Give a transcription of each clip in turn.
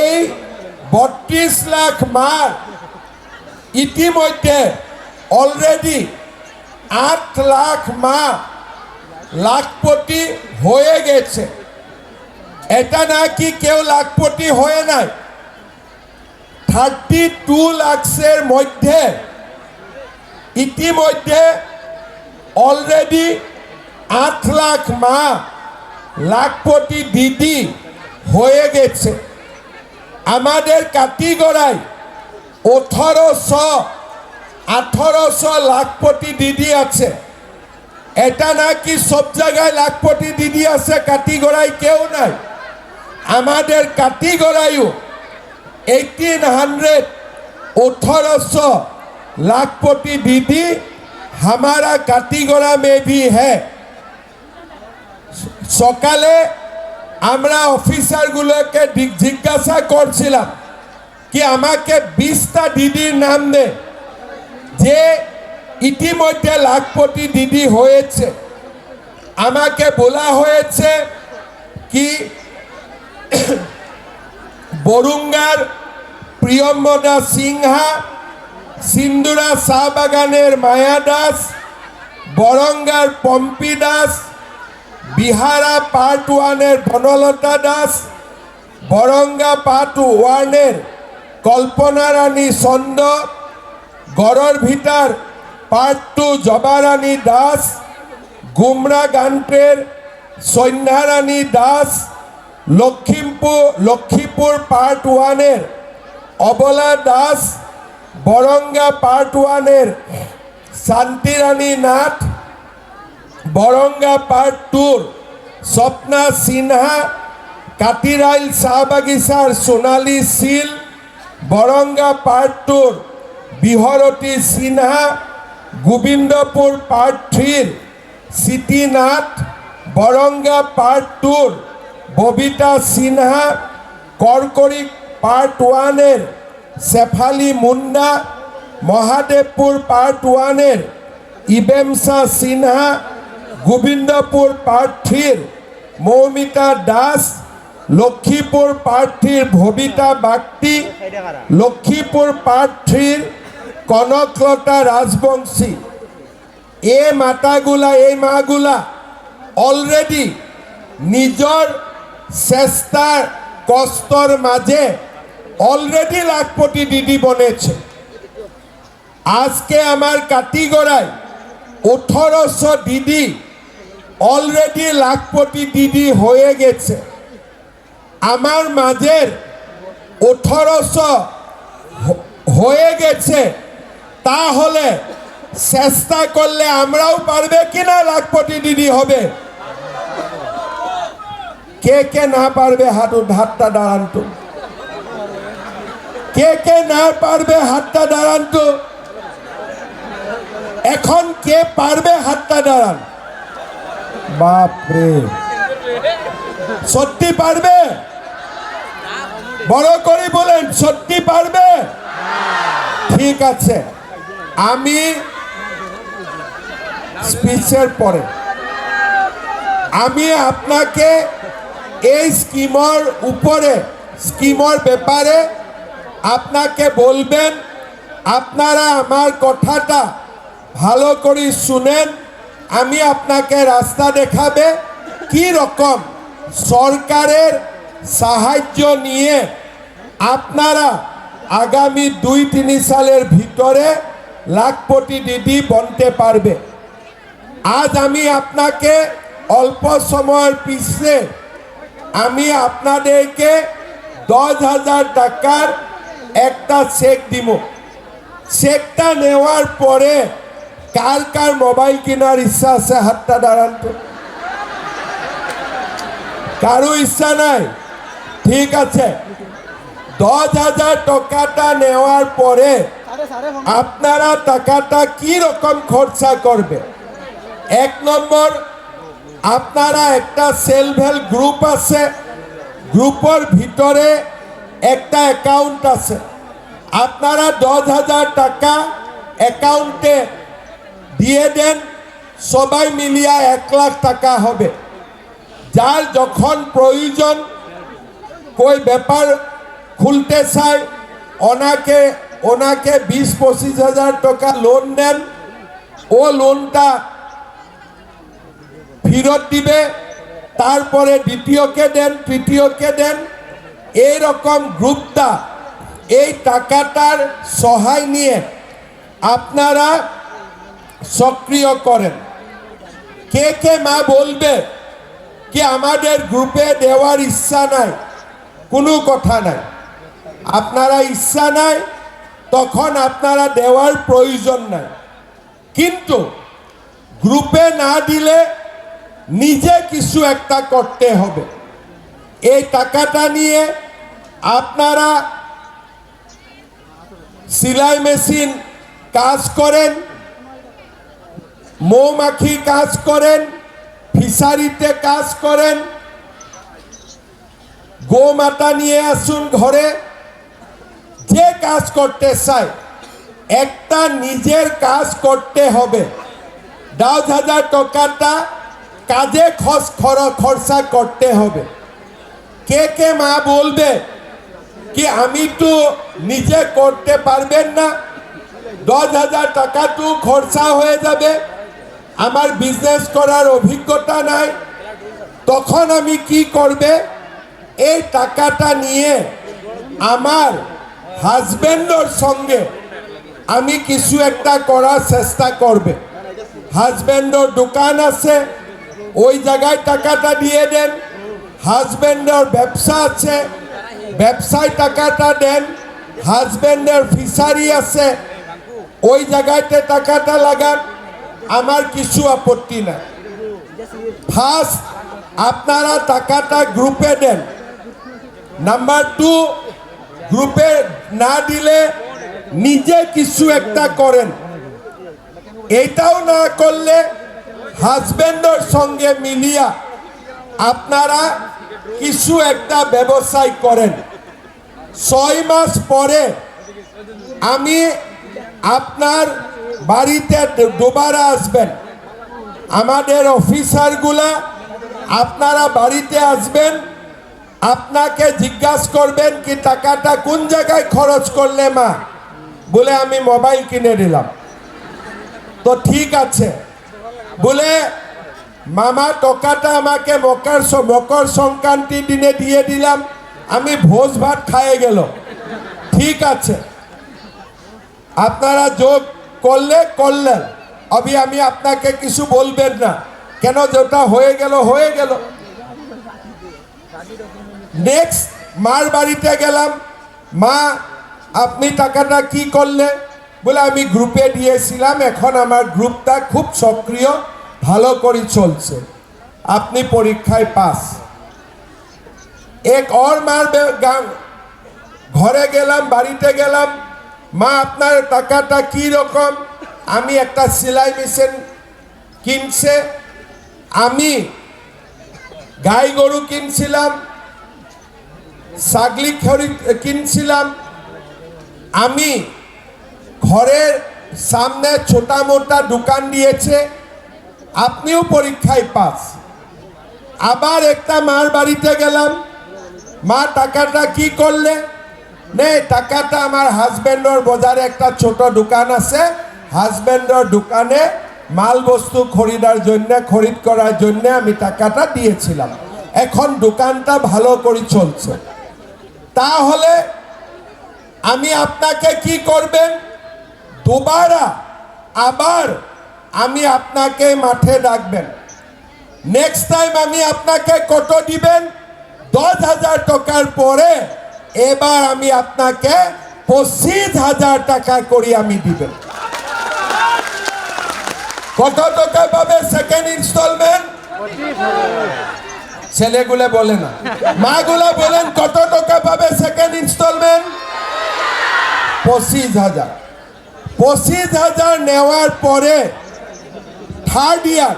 এই বত্ৰিশ লাখ মাৰ ইতিমধ্যে অলরেডি আট লাখ মা লাখপতি হয়ে গেছে। এটা নাকি কেউ লাখপতি হয়ে নাই? থার্টি টু লাখসের মধ্যে ইতিমধ্যে অলরেডি আট লাখ মা লাখপতি দিদি হয়ে গেছে। আমাদের কাটিগড়ায় আঠারোশো আঠারোশো লাখপতি দিদি আছে এটা নাকি সব জায়গায় লাখপতি দিদি আছে কাটিগড়ায় কেউ নাই আমাদের কাটিগড়ায়ও এইটিন হান্ড্রেড अठारह लाखपति दीदी हमारा काटीगड़ा में भी है সকালে আমরা অফিসারগুলোকে জিজ্ঞাসা করছিলাম কি আমাকে বিশটা দিদির নাম দে। যে ইতিমধ্যে লাখপতি দিদি হয়েছে। আমাকে বলা হয়েছে কি বরুঙ্গার প্রিয়ম্বদা সিংহা, সিন্দুরা চা বাগানের মায়া দাস, বরঙ্গার পম্পি দাস বিহারা পার্ট ওয়ানের বনলতা দাস, বরঙ্গা পার্ট ওয়ানের কল্পনা রানী চন্দ গড়ৰ ভিটার পার্ট টু জবারানী দাস, গুমরা গান্টের সন্ধ্যারানী দাস, লক্ষিমপুর লক্ষ্মীপুর পার্ট ওয়ানের অবলা দাস, বরঙ্গা পার্ট ওয়ানের শান্তিরানী নাথ বরঙ্গা পার্ট টুর স্বপ্না সিনহা, কাতিরাইল চাহ বাগিচাৰ সোণালী শীল বৰংগা পাৰ্ট টুৰ বিহৰতী সিনহা গোবিন্দপুৰ পাৰ্ট থ্ৰীৰ চিটি নাথ বৰংগা পাৰ্ট টুৰ ববিতা সিনহা কৰ্কৰিক পাৰ্ট ওৱানের শেফালী মুন্ডা মহাদেবপুর পার্ট ওয়ানের ইবেমসা সিনহা গোবিন্দপুর পার্ট থ্রির মৌমিতা দাস, লক্ষ্মীপুর প্রার্থীর ভবিতা বাগটি লক্ষ্মীপুর প্রার্থীর কনকলতা রাজবংশী। এ মাতাগুলা এই মাগুলা অলরেডি নিজৰ চেষ্টাৰ কষ্টৰ মাজে অলরেডি লাখপতি দিদি বনেছে। আজকে আমার কাটিগড়ায় আঠারোশো দিদি অলরেডি লাখপতি দিদি হয়ে গেছে। আমার মাঝের আঠারোশো হয়ে গেছে। তাহলে চেষ্টা করলে আমরাও পারবে কিনা লাখপতি দিদি হবে? কে কে না পারবে হাঁটু হাতটা দাঁড়ান তো কে কে না পারবে হাতটা দাঁড়ান তো এখন কে পারবে হাতটা দাঁড়ান? বাপরে। সত্যি পারবে? বড় করে বলেন, সত্যি পারবে? ঠিক আছে। আমি স্পিচের পরে। আমি আপনাকে এই স্কিমর উপরে, স্কিমর ব্যাপারে আপনাকে বলবেন, আপনারা আমার কথাটা ভালো করে শুনেন। আমি আপনাকে রাস্তা দেখাবে কি রকম? সরকারের সাহায্য নিয়ে আপনারা আগামী দুই, তিনি সালের ভিতরে লাখপতি দিদি বনতে পারবে। আজ আমি আপনাকে অল্প সময়ের পিছে আমি আপনাদেরকে দশ হাজার টাকার একটা চেক দিব। চেকটা নেওয়ার পরে কার কার মোবাইল কেনার ইচ্ছা আছে, হাতটা দাঁড়ান তো। কারও ইচ্ছা নাই? ঠিক আছে। দশ হাজার টাকাটা নেওয়ার পরে আপনারা টাকাটা কি রকম খরচা করবে? এক নম্বর, আপনারা একটা সেলফ হেল্প গ্রুপ আছে। গ্রুপের ভিতরে একটা অ্যাকাউন্ট আছে। আপনারা দশ হাজার টাকা অ্যাকাউন্টে দিয়ে দেন, সবাই মিলিয়া এক লাখ টাকা হবে। যার যখন প্রয়োজন, কই ব্যাপার খুলতে চায়, ওনাকে ওনাকে বিশ, পঁচিশ হাজার টাকা লোন দেন ও লোনটা ফেরত দিবে, তারপরে দ্বিতীয়কে দেন, তৃতীয়কে দেন। এই রকম গ্রুপটা, এই টাকাটার সহায় নিয়ে আপনারা সক্রিয় করেন। কে কে মা বলবে কি আমাদের গ্রুপে দেওয়ার ইচ্ছা নাই? কোনো কথা নাই। আপনারা ইচ্ছা নাই, তখন আপনারা দেওয়ার প্রয়োজন নাই। কিন্তু গ্রুপে না দিলে নিজে কিছু একটা করতে হবে। এই টাকাটা নিয়ে আপনারা সেলাই মেশিন কাজ করেন মৌমাখি কাজ করেন, ফিশারিতে কাজ করেন, গোমাতা নিয়ে আসুন ঘরে, যে কাজ করতে চায়, একটা নিজের কাজ করতে হবে। দশ হাজার টাকাটা কাজে খর- খরচা করতে হবে। কে কে মা বলবে কি আমি তো নিজে করতে পারবেন না? দশ হাজার টাকা তো খরচা হয়ে যাবে। আমার বিজনেস করার অভিজ্ঞতা নাই, তখন আমি কি করবে? এই টাকাটা নিয়ে আমার হাজব্যান্ডর সঙ্গে আমি কিছু একটা করার চেষ্টা করবে। হাজব্যান্ডর দোকান আছে, ওই জায়গায় টাকাটা দিয়ে দেন। হাজব্যান্ডের ব্যবসা আছে, ব্যবসায় টাকাটা দেন। হাজব্যান্ডের ফিশারি আছে, ওই জায়গাতে টাকাটা লাগান। আমার কিছু আপত্তি নাই। ফার্স্ট আপনারা টাকাটা গ্রুপে দেন। নাম্বার টু গ্রুপে না দিলে নিজে কিছু একটা করেন। এটাও না করলে হাজব্যান্ডের সঙ্গে মিলিয়া আপনারা কিছু একটা ব্যবসায় করেন। ছয় মাস পরে আমি আপনার বাড়িতে দুবারা আসবেন। আমাদের অফিসারগুলা আপনারা বাড়িতে আসবেন, আপনাকে জিজ্ঞাসা করবেন কি টাকাটা কোন জায়গায় খরচ করলে মা? বলে, আমি মোবাইল কিনে দিলাম। তো ঠিক আছে। বলে, মামা, টাকাটা আমাকে মকর মকর সংক্রান্তির দিনে দিয়ে দিলাম, আমি ভোজ ভাত খাইয়ে গেল। ঠিক আছে। আপনারা যোগ করলে করলেন। অবি আমি আপনাকে কিছু বলবেন না। কেন যেটা হয়ে গেল হয়ে গেল। নেক্সট মার বাড়িতে গেলাম। মা, আপনি টাকাটা কি করলে? বলে আমি গ্রুপে দিয়েছিলাম। এখন আমার গ্রুপটা খুব সক্রিয়, ভালো করে চলছে। আপনি পরীক্ষায় পাস। এক অর মার ঘরে গেলাম, বাড়িতে গেলাম। মা, আপনার টাকাটা কি রকম? আমি একটা সেলাই মেশিন কিনছে। আমি গাই গরু কিনছিলাম, ছাগলি খরিদ কিনছিলাম। আমি ঘরের সামনে ছোটা মোটা দোকান দিয়েছে, আপনিও পরীক্ষায় পাস। আবার একটা মার বাড়িতে গেলাম। মা, টাকাটা কি করলে? নে টাকাটা আমার হাজব্যান্ডর বাজারে একটা ছোট দোকান আছে। হাজব্যান্ডর দোকানে মাল বস্তু খরিদার জন্য খরিদ করার জন্য আমি টাকাটা দিয়েছিলাম। এখন দোকানটা ভালো করে চলছে। তাহলে আমি আপনাকে কি করবেন? দুবারা আবার আমি আপনাকে মাঠে ডাকবেন। নেক্সট টাইম আমি আপনাকে কত দিবেন? দশ হাজার টাকার পরে এবার আমি আপনাকে পঁচিশ হাজার টাকা করে আমি দিবেন কত টাকা পাবে সেকেন্ড ইনস্টলমেন্ট ছেলেগুলো বলে না। মাগুলো বলেন, কত টাকা পাবে সেকেন্ড ইনস্টলমেন্ট পঁচিশ হাজার। পঁচিশ হাজার নেওয়ার পরে থার্ড ইয়ার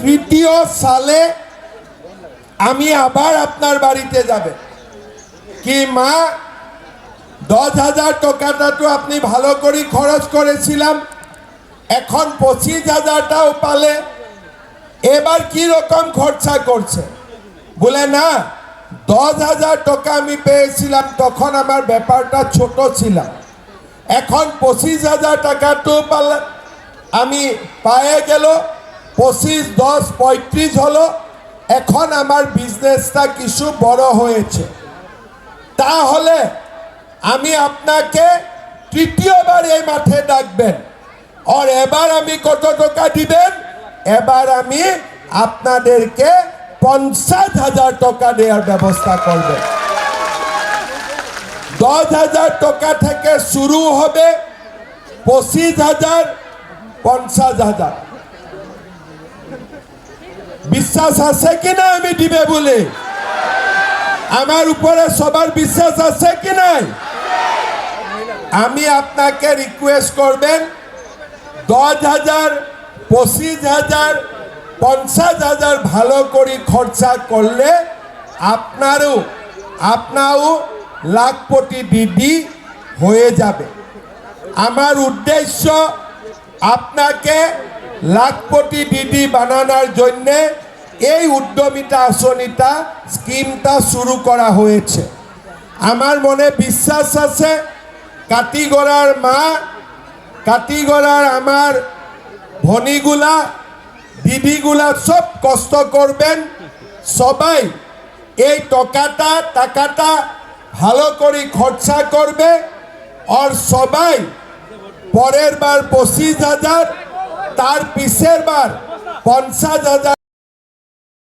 তৃতীয় সালে আমি আবার আপনার বাড়িতে যাবে। কি, মা? দশ হাজার টাকাটা তো আপনি ভালো করে খরচ করেছিলাম। এখন পঁচিশ হাজারটাও পালে। এবার কি রকম খরচা করছে? বলে, না, দশ হাজার টাকা আমি পেয়েছিলাম, তখন আমার ব্যাপারটা ছোট ছিলাম এখন পঁচিশ হাজার টাকাটো পালা। আমি পায়ে গেল, পঁচিশ, দশ, পঁয়ত্রিশ হলো। এখন আমার বিজনেসটা কিছু বড় হয়েছে। তাহলে আমি আপনাকে তৃতীয়বার এই মাঠে ডাকবেন। আর এবার আমি কত টাকা দিবেন, এবার আমি আপনাদেরকে পঞ্চাশ হাজার টাকা দেওয়ার ব্যবস্থা করবেন দশ হাজার টাকা থেকে শুরু হবে পঁচিশ হাজার, পঞ্চাশ হাজার। বিশ্বাস আছে কিনা আমি দিবে বলে? আমার উপরে সবার বিশ্বাস আছে কি নাই? আমি আপনাকে রিকোয়েস্ট করবেন, দশ হাজার, পঁচিশ হাজার, পঞ্চাশ হাজার ভালো করে খরচা করলে আপনারও আপনারও লাখপতি দিদি হয়ে যাবে। আমার উদ্দেশ্য আপনাকে লাখপতি দিদি বানানোর জন্যে এই উদ্যমিতা আসনিটা স্কিমটা শুরু করা হয়েছে। আমার মনে বিশ্বাস আছে, কাটিগড়ার মা, কাটিগড়ার আমার ভনিগুলা, দিদিগুলা সব কষ্ট করবেন। সবাই এই টাকাটা টাকাটা ভালো করে খরচা করবে। আর সবাই পরের বার পঁচিশ হাজার, তার পিছের বার পঞ্চাশ হাজার